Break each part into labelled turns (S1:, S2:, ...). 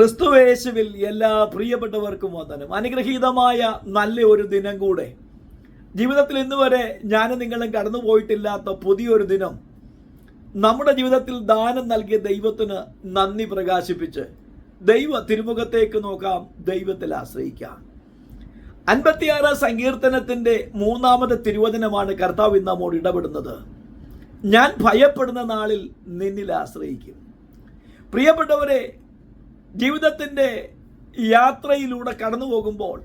S1: ക്രിസ്തുവേശുവിൽ എല്ലാ പ്രിയപ്പെട്ടവർക്കും വന്ദനം. അനുഗ്രഹീതമായ നല്ല ഒരു ദിനം കൂടെ. ജീവിതത്തിൽ ഇന്ന് വരെ ഞാനും നിങ്ങളും കടന്നു പോയിട്ടില്ലാത്ത പുതിയൊരു ദിനം. നമ്മുടെ ജീവിതത്തിൽ ദാനം നൽകിയ ദൈവത്തിന് നന്ദി പ്രകാശിപ്പിച്ച് ദൈവ തിരുമുഖത്തേക്ക് നോക്കാം ദൈവത്തിൽ ആശ്രയിക്കാം. അൻപത്തിയാറ് സങ്കീർത്തനത്തിന്റെ മൂന്നാമത്തെ തിരുവചനമാണ് കർത്താവ് നമ്മോട് ഇടപെടുന്നത്. ഞാൻ ഭയപ്പെടുന്ന നാളിൽ നിന്നിൽ ആശ്രയിക്കും. പ്രിയപ്പെട്ടവരെ ജീവിതത്തിന്റെ യാത്രയിലൂടെ കടന്നു പോകുമ്പോൾ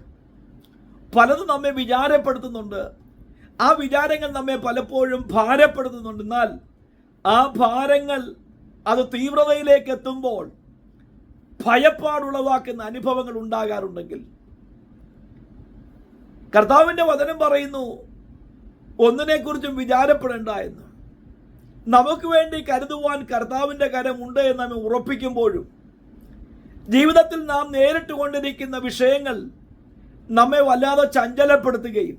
S1: പലതും നമ്മെ വിചാരപ്പെടുത്തുന്നുണ്ട്. ആ വിചാരങ്ങൾ നമ്മെ പലപ്പോഴും ഭാരപ്പെടുത്തുന്നുണ്ട്. എന്നാൽ ആ ഭാരങ്ങൾ അത് തീവ്രതയിലേക്ക് എത്തുമ്പോൾ ഭയപ്പാടുളവാക്കുന്ന അനുഭവങ്ങൾ ഉണ്ടാകാറുണ്ടെങ്കിൽ. കർത്താവിന്റെ വചനം പറയുന്നു ഒന്നിനെക്കുറിച്ചും വിചാരപ്പെടേണ്ട എന്ന്. നമുക്ക് വേണ്ടി കരുതുവാൻ കർത്താവിന്റെ കരമുണ്ട് എന്ന് നമ്മെ ഉറപ്പിക്കുമ്പോഴും ജീവിതത്തിൽ നാം നേരിട്ട് കൊണ്ടിരിക്കുന്ന വിഷയങ്ങൾ നമ്മെ വല്ലാതെ ചഞ്ചലപ്പെടുത്തുകയും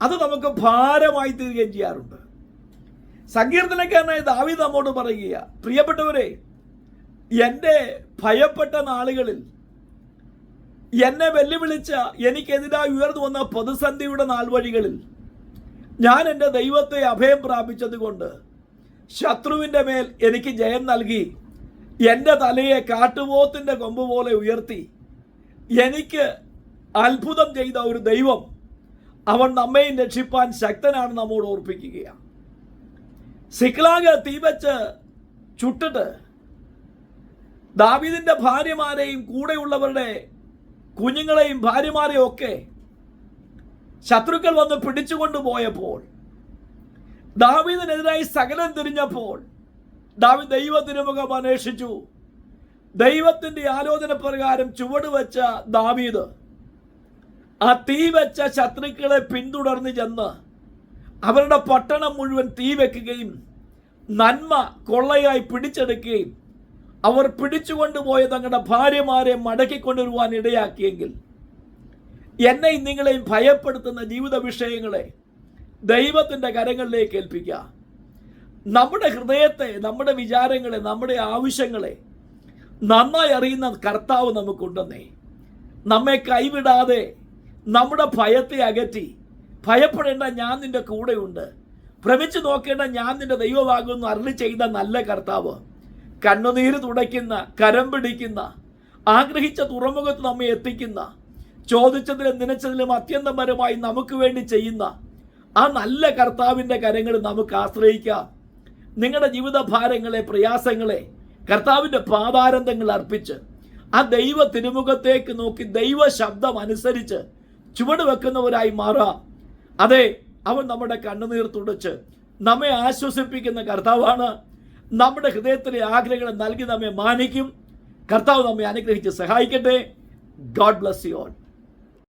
S1: അത് നമുക്ക് ഭാരമായി തീരുകയും ചെയ്യാറുണ്ട്. സങ്കീർത്തനക്കാരനായ ദാവി നമ്മോട് പറയുക പ്രിയപ്പെട്ടവരെ എന്റെ ഭയപ്പെട്ട നാളുകളിൽ എന്നെ വെല്ലുവിളിച്ച എനിക്കെതിരായി ഉയർന്നു വന്ന പ്രതിസന്ധിയുടെ നാൾ വഴികളിൽ ഞാൻ എന്റെ ദൈവത്തെ അഭയം പ്രാപിച്ചതുകൊണ്ട് ശത്രുവിന്റെ മേൽ എനിക്ക് ജയം നൽകി എന്റെ തലയെ കാട്ടുപോത്തിന്റെ കൊമ്പ് പോലെ ഉയർത്തി. എനിക്ക് അത്ഭുതം ചെയ്ത ഒരു ദൈവം അവൻ നമ്മയും രക്ഷിപ്പാൻ ശക്തനാണ് നമ്മോട് ഓർപ്പിക്കുകയാണ് സിക്ലാഗ് തീവച്ച് ചുട്ടിട്ട് ദാവിദിന്റെ ഭാര്യമാരെയും കൂടെയുള്ളവരുടെ കുഞ്ഞുങ്ങളെയും ഭാര്യമാരെയും ഒക്കെ ശത്രുക്കൾ വന്ന് പിടിച്ചുകൊണ്ട് പോയപ്പോൾ ദാവീദിനെതിരായി സകലം തിരിഞ്ഞപ്പോൾ ദാവി ദൈവത്തിന് മുഖം അന്വേഷിച്ചു. ദൈവത്തിന്റെ ആലോചന പ്രകാരം ചുവട് വെച്ച ദാവീദ് ആ തീ വെച്ച ശത്രുക്കളെ പിന്തുടർന്ന് ചെന്ന് അവരുടെ പട്ടണം മുഴുവൻ തീ വെക്കുകയും നന്മ കൊള്ളയായി പിടിച്ചെടുക്കുകയും അവർ പിടിച്ചുകൊണ്ടുപോയ തങ്ങളുടെ ഭാര്യമാരെ മടക്കിക്കൊണ്ടുവരുവാൻ ഇടയാക്കിയെങ്കിൽ എന്നെയും നിങ്ങളെയും ഭയപ്പെടുത്തുന്ന ജീവിത വിഷയങ്ങളെ ദൈവത്തിന്റെ കരങ്ങളിലേക്ക് ഏൽപ്പിക്കുക. നമ്മുടെ ഹൃദയത്തെ നമ്മുടെ വിചാരങ്ങളെ നമ്മുടെ ആവശ്യങ്ങളെ നന്നായി അറിയുന്ന കർത്താവ് നമുക്കുണ്ടെന്നേ. നമ്മെ കൈവിടാതെ നമ്മുടെ ഭയത്തെ അകറ്റി ഭയപ്പെടേണ്ട ഞാൻ നിന്റെ കൂടെയുണ്ട്. ഭ്രമിച്ചു നോക്കേണ്ട ഞാൻ നിന്റെ ദൈവമാകുമെന്ന് അരളി ചെയ്ത നല്ല കർത്താവ് കണ്ണുനീര് തുടയ്ക്കുന്ന കരം പിടിക്കുന്ന ആഗ്രഹിച്ച തുറമുഖത്ത് നമ്മെ എത്തിക്കുന്ന ചോദിച്ചതിലും നനച്ചതിലും അത്യന്തപരമായി നമുക്ക് വേണ്ടി ചെയ്യുന്ന ആ നല്ല കർത്താവിന്റെ കരങ്ങൾ നമുക്ക് ആശ്രയിക്കാം. നിങ്ങളുടെ ജീവിത ഭാരങ്ങളെ പ്രയാസങ്ങളെ കർത്താവിന്റെ പാതാരന്തങ്ങൾ അർപ്പിച്ച് ആ ദൈവ തിരുമുഖത്തേക്ക് നോക്കി ദൈവ ശബ്ദം അനുസരിച്ച് ചുവട് വെക്കുന്നവരായി മാറാം. അതെ അവൻ നമ്മുടെ കണ്ണുനീർ തുടച്ച് നമ്മെ ആശ്വസിപ്പിക്കുന്ന കർത്താവാണ്. നമ്മുടെ ഹൃദയത്തിലെ ആഗ്രഹങ്ങൾ നൽകി നമ്മെ മാനിക്കും. കർത്താവ് നമ്മെ അനുഗ്രഹിച്ച് സഹായിക്കട്ടെ. God bless you all.